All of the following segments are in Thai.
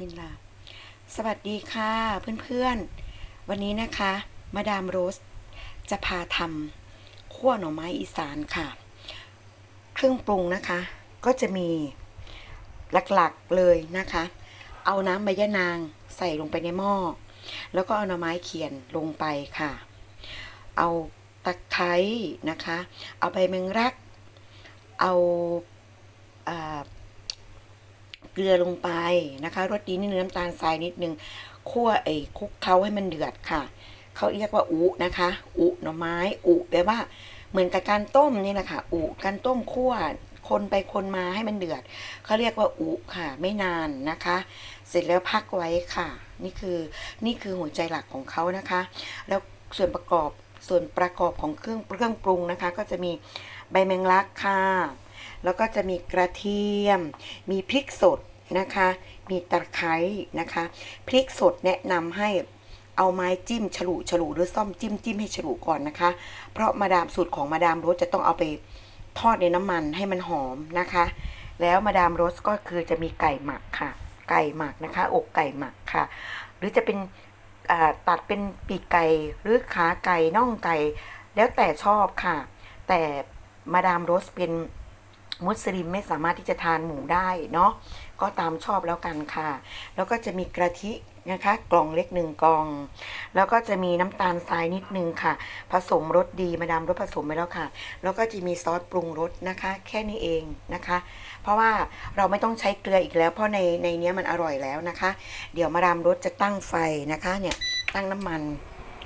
มิลลาสวัสดีค่ะเพื่อนๆ วันนี้นะคะ มาดามโรส จะพาทำขั้วหน่อไม้อีสานค่ะ เครื่องปรุงนะคะ ก็จะมีหลักๆเลยนะคะ เอาน้ำใบยะนางใส่ลงไปในหม้อ แล้วก็เอาหน่อไม้เขียนลงไปค่ะ เอาตะไคร้นะคะ เอาใบแมงรัก เอาอ่า เกลือลงไปนะคะรสดีนิดนึงน้ำตาลทรายนิดนึงคั่วไอ้คุกเคล้าให้มันเดือดค่ะเขาเรียกว่าอุนะคะ อุหน่อไม้อุแปลว่าเหมือนกับการต้มนี่แหละค่ะอุการต้มคั่วคนไปคนมาให้มันเดือดเขาเรียกว่าอุค่ะ ไม่นานนะคะ เสร็จแล้วพักไว้ค่ะ นี่คือนี่คือหัวใจหลักของเขานะคะ แล้วส่วนประกอบส่วนประกอบของเครื่องเครื่องปรุงนะคะ ก็จะมีใบแมงลักค่ะ แล้วก็จะมีกระเทียม มีพริกสดนะคะ มีตะไคร้นะคะ พริกสดแนะนำให้เอาไม้จิ้มฉลุฉลุหรือซ่อมจิ้มจิ้มให้ฉลุก่อนนะคะ เพราะมาดามสูตรของมาดามโรสจะต้องเอาไปทอดในน้ำมันให้มันหอมนะคะ แล้วมาดามโรสก็คือจะมีไก่หมักค่ะ ไก่หมักนะคะ อกไก่หมักค่ะ หรือจะเป็นตัดเป็นปีกไก่หรือขาไก่น่องไก่ แล้วแต่ชอบค่ะ แต่มาดามโรสเป็น มุสลิมไม่สามารถที่จะทานหมูได้เนาะก็ตามชอบแล้วกันค่ะ แล้วก็จะมีกะทินะคะกล่องเล็กหนึ่งกล่อง แล้วก็จะมีน้ำตาลทรายนิดนึงค่ะ ผสมรสดีมาดามรสผสมไปแล้วค่ะ แล้วก็จะมีซอสปรุงรสนะคะ แค่นี้เองนะคะ เพราะว่าเราไม่ต้องใช้เกลืออีกแล้ว เพราะในในนี้มันอร่อยแล้วนะคะ เดี๋ยวมาดามรสจะตั้งไฟนะคะเนี่ยตั้งน้ำมัน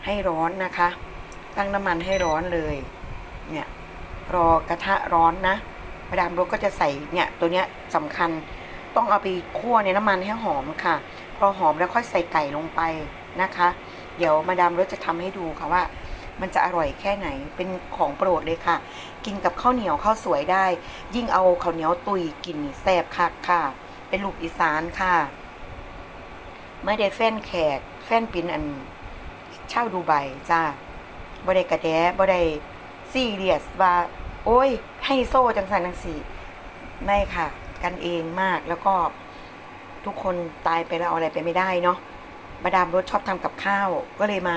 ให้ร้อนนะคะ ตั้งน้ำมันให้ร้อนเลยเนี่ยรอกระทะร้อนนะ มาดามรสก็จะใส่เนี่ยตัวเนี้ยสำคัญต้องเอาไปคั่วในน้ำมันให้หอมค่ะ พอหอมแล้วค่อยใส่ไก่ลงไปนะคะ เดี๋ยวมาดามรสจะทำให้ดูค่ะว่า มันจะอร่อยแค่ไหนเป็นของโปรดเลยค่ะ กินกับข้าวเหนียวข้าวสวยได้ ยิ่งเอาข้าวเหนียวตุยกินนี่แซ่บคักค่ะ เป็นลูกอีสานค่ะไม่ได้แฟนแขก แฟนปินอันเช่าดูไบจ้าบ่ได้กระแดบ่ได้ซีเรียสว่า โอ้ย ให้โซ่จังสันจังสีไม่ค่ะ กันเองมากแล้วก็ทุกคนตายไปแล้วเอาอะไรไปไม่ได้เนาะมาดามรถชอบทำกับข้าว ก็เลยมา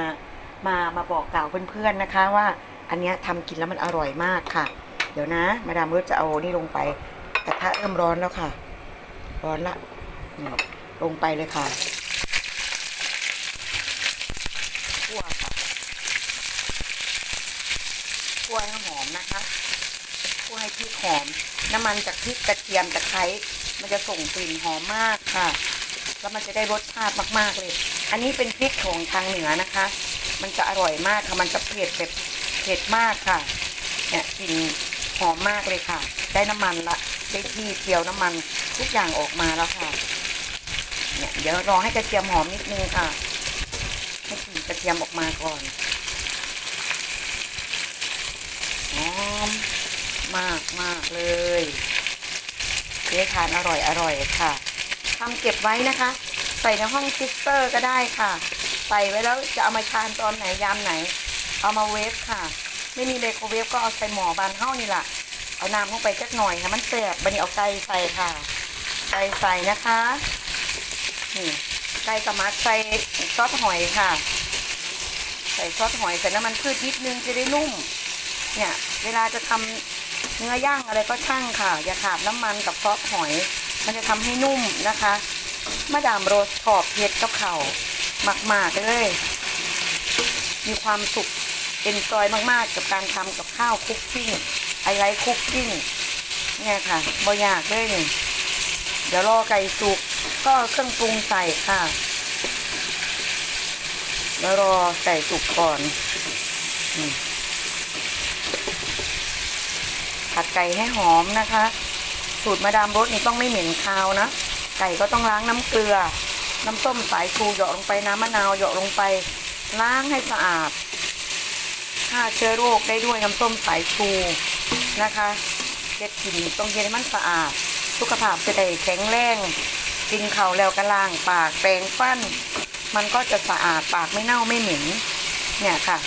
มามาบอกกล่าวเพื่อนๆนะคะ ว่าอันเนี้ยทำกินแล้วมันอร่อยมากค่ะ เดี๋ยวนะ มาดามรถจะเอานี่ลงไปกระทะเริ่มร้อนแล้วค่ะ ร้อนละลงไปเลยค่ะคั่วค่ะคั่วให้หอมนะคะ คั่วให้พริกหอม น้ำมันจากพริกกระเทียมตะไคร้มันจะส่งกลิ่นหอมมากค่ะ แล้วมันจะได้รสชาติมากๆเลย อันนี้เป็นพริกของทางเหนือนะคะ มันจะอร่อยมากค่ะมันจะเผ็ดแบบเผ็ดมากค่ะเนี่ยกลิ่นหอมมากเลยค่ะ ได้น้ำมันละได้ที่เจียวน้ำมันทุกอย่างออกมาแล้วค่ะเนี่ยเดี๋ยวรอให้กระเทียมหอมนิดนึงค่ะให้กลิ่นกระเทียมออกมาก่อนหอม มากมากเลยเจ๊ทานอร่อยอร่อยค่ะทำเก็บไว้นะคะ ใส่ในห้องฟิสเตอร์ก็ได้ค่ะ ใส่ไว้แล้วจะเอามาทานตอนไหนยามไหน เอามาเวฟค่ะ ไม่มีไมโครเวฟก็เอาใส่หมอบานเท่านี่แหละเอาน้ำเข้าไปจักหน่อยค่ะมันเสียบบันนี้เอาไก่ใส่ค่ะไก่ใส่นะคะนี่ไก่กระมัดใส่ซอสหอยค่ะ ใส่ซอสหอยใส่น้ำมันพืชนิดนึงจะได้นุ่ม เนี่ย เวลาจะทำ เนื้อย่างอะไรก็ช่างค่ะ อย่าขาดน้ำมันกับซอสหอย มันจะทำให้นุ่มนะคะมาดามโรสขอบเผ็ดกับเขามากๆเลย มีความสุขเป็นจอยมากๆ กับการทำกับข้าวคุกกิ้งไอไลท์คุกกิ้งเนี่ยค่ะบ่อยากเลยนี่เดี๋ยวรอไก่สุกก็เครื่องปรุงใส่ค่ะแล้วรอไก่สุกก่อนอืม ผัดไก่ให้หอมนะคะ สูตรมาดามรสนี่ต้องไม่เหม็นคาวนะ ไก่ก็ต้องล้างน้ำเกลือ น้ำส้มสายชูเหยาะลงไปน้ำมะนาวเหยาะลงไป ล้างให้สะอาดฆ่าเชื้อโรคได้ด้วยน้ำส้มสายชูนะคะเด็ดกินต้องเย็นให้มันสะอาด สุขภาพจะได้แข็งแรงกินข้าวแล้วก็ล้างปากแปรงฟัน มันก็จะสะอาดปากไม่เน่าไม่เหม็นเนี่ยค่ะ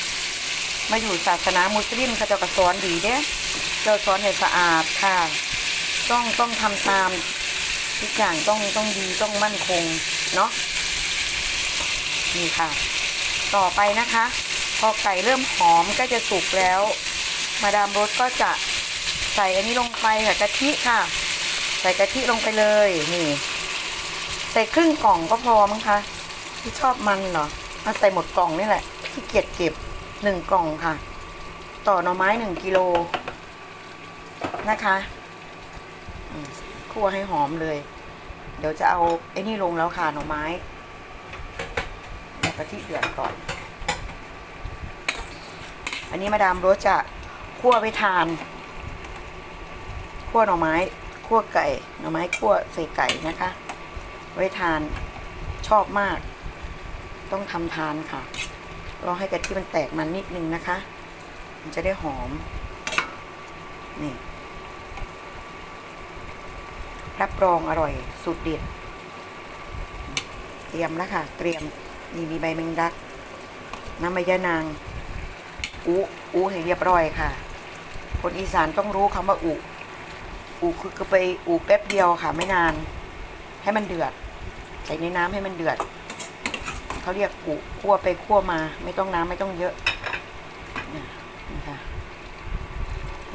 มาอยู่ศาสนามุสลิมเขาจะกระสอนดีเด้ เราสอนให้สะอาดค่ะ ต้องต้องทำตามทุกอย่างต้องต้องดีต้องมั่นคงเนาะนี่ค่ะ ต่อไปนะคะ พอไก่เริ่มหอมก็จะสุกแล้ว มาดามรสก็จะใส่อันนี้ลงไปค่ะกะทิค่ะ ใส่กะทิลงไปเลยนี่ ใส่ครึ่งกล่องก็พอมั้งคะที่ชอบมันเหรอมาใส่หมดกล่องนี่แหละขี้เกียจเก็บหนึ่งกล่องค่ะ ต่อหน่อไม้หนึ่งกิโล นะคะคั่วให้หอมเลย เดี๋ยวจะเอาไอ้นี่ลงแล้วค่ะหน่อไม้กะทิเดือดก่อน อันนี้มาดามรสจะคั่วไปทาน คั่วหน่อไม้คั่วไก่ หน่อไม้คั่วใส่ไก่นะคะ ไว้ทานชอบมาก ต้องทำทานค่ะ รอให้กะทิมันแตกมันนิดนึงนะคะ มันจะได้หอม นี่ รับรองอร่อยสุดเด็ด เตรียมแล้วค่ะ เตรียมนี่มีใบแมงดัก น้ำใบยะนาง อุอุให้เรียบร้อยค่ะ คนอีสานต้องรู้คำว่าอุอุคือคือไปอุแป๊บเดียวค่ะ ไม่นาน ให้มันเดือด ใส่ในน้ำให้มันเดือดเขาเรียกอุคั่วไปคั่วมา ไม่ต้องน้ำไม่ต้องเยอะนี่ค่ะ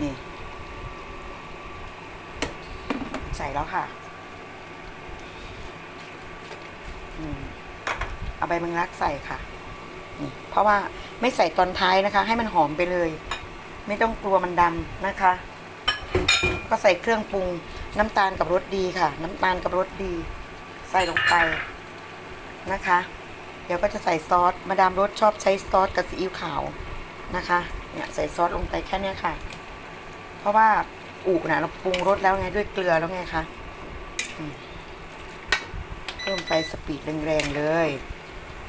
นี่ ใส่แล้วค่ะอืมเอาใบแมงลักใส่ค่ะนี่เพราะว่าไม่ใส่ตอนท้ายนะคะ ให้มันหอมไปเลย ไม่ต้องกลัวมันดำนะคะ ก็ใส่เครื่องปรุงน้ำตาลกับรสดีค่ะ น้ำตาลกับรสดี ใส่ลงไปนะคะ เดี๋ยวก็จะใส่ซอสมาดามรสชอบใช้ซอสกับซีอิ๊วขาวนะคะ เนี่ยใส่ซอสลงไปแค่เนี้ยค่ะ เพราะว่า อูนะเราปรุงรสแล้วไงด้วยเกลือแล้วไงคะเพิ่มไฟสปีดแรงๆเลย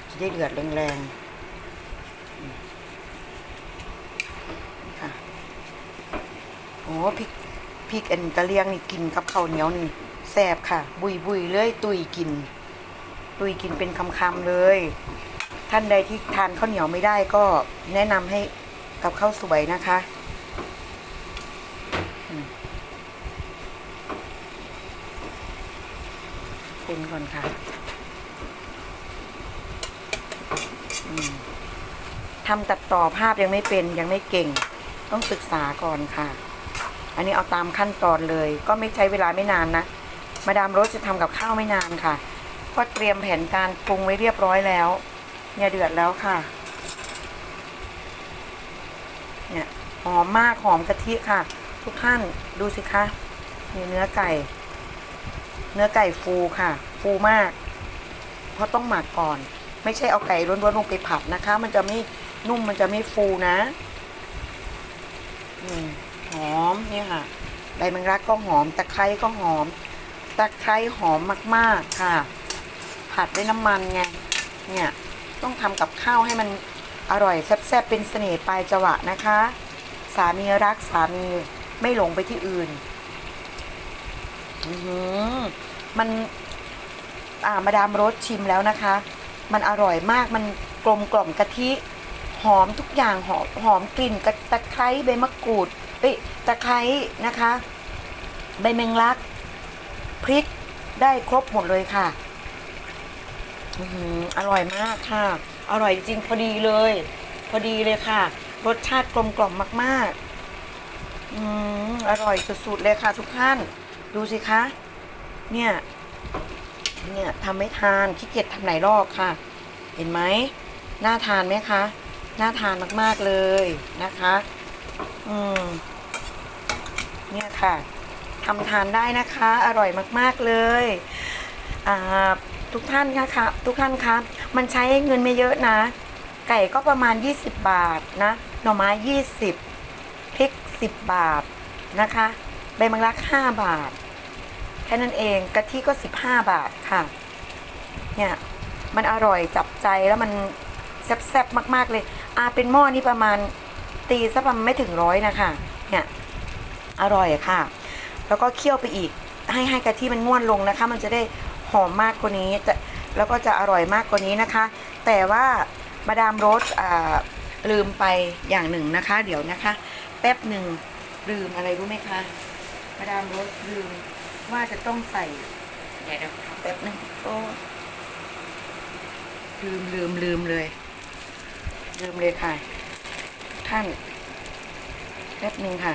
จะได้เดือดแรงๆค่ะโอ้พริกพริกอันกะเลียงนี่กินกับข้าวเหนียวนี่แซ่บค่ะ บุยบุยๆเลยตุยกิน ตุยกินเป็นคำๆเลย ท่านใดที่ทานข้าวเหนียวไม่ได้ก็แนะนำให้กับข้าวสวยนะคะอืม คนก่อนค่ะทำตัดต่อภาพยังไม่เป็นยังไม่เก่ง ต้องศึกษาก่อนค่ะ อันนี้เอาตามขั้นตอนเลย ก็ไม่ใช้เวลาไม่นานนะ มาดามรสจะทำกับข้าวไม่นานค่ะก็เตรียมแผนการปรุงไว้เรียบร้อยแล้ว เนี่ยเดือดแล้วค่ะ เนี่ยหอมมากหอมกะทิค่ะ ทุกท่านดูสิคะนี่เนื้อไก่ เนื้อไก่ฟูค่ะ ฟูมาก เพราะต้องหมักก่อน ไม่ใช่เอาไก่ล้วนๆลงไปผัดนะคะ มันจะไม่นุ่มมันจะไม่ฟูนะหอมเนี่ยค่ะใบแมงลักก็หอม ตะไคร้ก็หอม ตะไคร้หอมมาก ๆค่ะ ผัดด้วยน้ำมันไงเนี่ยต้องทำกับข้าวให้มันอร่อยแซ่บๆเป็นเสน่ห์ปลายจวักนะคะ สามีรักสามีไม่หลงไปที่อื่น มันอ่ามาดามรสชิมแล้วนะคะ มันอร่อยมากมันกลมกล่อมกะทิ หอมทุกอย่างหอมหอมกลิ่นกระตะไคร้ใบมะกรูดเอ้ยตะไคร้นะคะ ใบแมงลัก พริกได้ครบหมดเลยค่ะอื้อหืออร่อยมากค่ะ อร่อยจริงพอดีเลย พอดีเลยค่ะ รสชาติกลมกล่อมมาก ๆ อืมอร่อยสุด ๆ เลยค่ะทุกท่าน ดูสิคะ เนี่ย เนี่ยทำไม่ทานขี้เกียจทำไหนรอบค่ะ เห็นไหมน่าทานไหมคะ น่าทานมากๆเลยนะคะ อืม เนี่ยค่ะทำทานได้นะคะ อร่อยมากๆเลยอ่าทุกท่านนะคะทุกท่านคะมันใช้เงินไม่เยอะนะ ไก่ก็ประมาณ 20 บาทนะ หน่อไม้ 20พริก 10 บาทนะคะ ใบมังลัก5บาท แค่นั้นเองกะทิก็15บาทค่ะ เนี่ยมันอร่อยจับใจแล้วมันแซ่บๆมาก ๆ เลยอาเป็นหม้อนี่ประมาณตีสักประมาณไม่ถึงร้อยนะคะเนี่ยอร่อยค่ะ แล้วก็เคี่ยวไปอีก ให้ให้กะทิมันง่วนลงนะคะ มันจะได้หอมมากกว่านี้แต่แล้วก็จะอร่อยมากกว่านี้นะคะ แต่ว่ามาดามโรสอ่าลืมไปอย่างหนึ่งนะคะ เดี๋ยวนะคะ แป๊บหนึ่งลืมอะไรรู้ไหมคะ มาดามโรสลืมว่าจะต้องใส่เดี๋ยวเดี๋ยวแป๊บนึงโอ้ลืมลืมลืมเลย ลืมเลยค่ะ ท่านแป๊บนึงค่ะ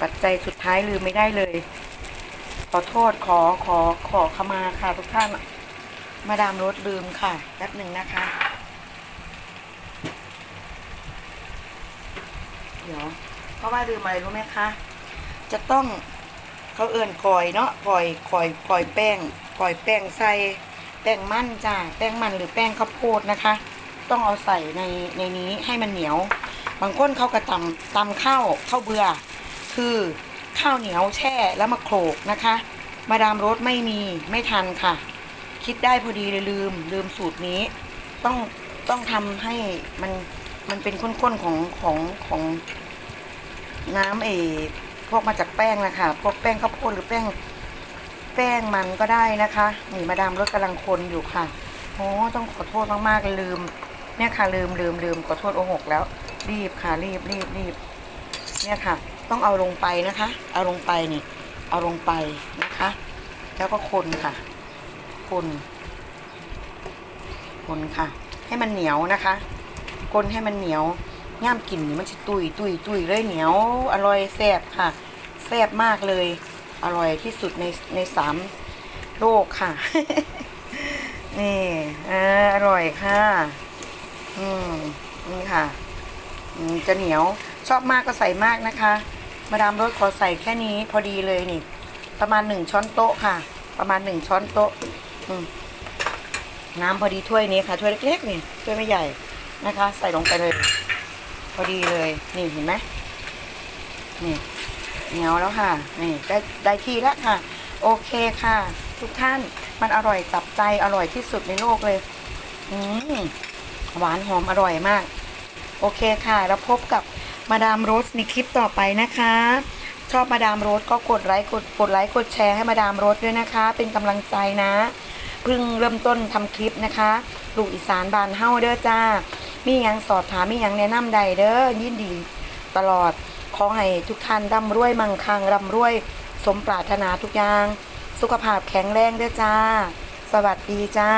ปัจจัยสุดท้ายลืมไม่ได้เลย ขอโทษขอขอขอขมาค่ะทุกท่าน มาดามรถลืมค่ะแป๊บหนึ่งนะคะ เดี๋ยวเพราะว่าลืมอะไรรู้ไหมคะ จะต้องเขาเอื่นก่อยเนาะก่อยก่อยก่อยแป้งก่อยแป้งใส่แป้งมันจ้าแป้งมันหรือแป้งข้าวโพดนะคะ ต้องเอาใส่ในในนี้ให้มันเหนียว บางคนเขากระตำตำข้าวข้าวเบื่อคือข้าวเหนียวแช่แล้วมาโขลกนะคะ มาดามรสไม่มีไม่ทันค่ะ คิดได้พอดีเลยลืม ลืมสูตรนี้ ต้องต้องทำให้มันมันเป็นข้นๆของของของน้ำเออ พวกมาจากแป้งนะคะพวกแป้งข้าวโพดหรือแป้งแป้งมันก็ได้นะคะนี่มาดามรสกำลังคนอยู่ค่ะโอ้ต้องขอโทษมากๆลืม เนี่ยค่ะลืมลืมลืมขอโทษโอหกแล้ว รีบค่ะรีบรีบรีบเนี่ยค่ะ ต้องเอาลงไปนะคะ เอาลงไปนี่ เอาลงไปนะคะ แล้วก็คนค่ะ คนคนค่ะ ให้มันเหนียวนะคะคนให้มันเหนียว ย่ามกลิ่นนี่มันจะตุยตุยตุยเลยเหนียว อร่อยแซ่บค่ะ แซ่บมากเลย อร่อยที่สุดในในสามโลกค่ะนี่ออร่อยค่ะ อืมนี่ค่ะจะเหนียวชอบมากก็ใส่มากนะคะ มาดามรสขอใส่แค่นี้พอดีเลยนี่ ประมาณหนึ่งช้อนโต๊ะค่ะ ประมาณหนึ่งช้อนโต๊ะน้ำพอดีถ้วยนี้ค่ะ ถ้วยเล็กๆนี่ถ้วยไม่ใหญ่นะคะ ใส่ลงไปเลย อดีเลย นี่เห็นไหมนี่เหนียวแล้วค่ะ นี่ได้ได้ที่แล้วค่ะ โอเคค่ะ ทุกท่านมันอร่อยจับใจอร่อยที่สุดในโลกเลย อืมหวานหอมอร่อยมาก โอเคค่ะ แล้วพบกับมาดามโรสในคลิปต่อไปนะคะ ชอบมาดามโรสก็กดไลค์กดกดไลค์กดแชร์ให้มาดามโรสด้วยนะคะ เป็นกำลังใจนะเพิ่งเริ่มต้นทำคลิปนะคะ ลูกอีสานบานเฮ้าเด้อจ้า มียังสอบถามมียังแนะนำใดเด้อยินดีตลอดขอให้ทุกท่านร่ำรวยมั่งคั่งร่ำรวย สมปรารถนาทุกอย่าง สุขภาพแข็งแรงเด้อจ้า สวัสดีจ้า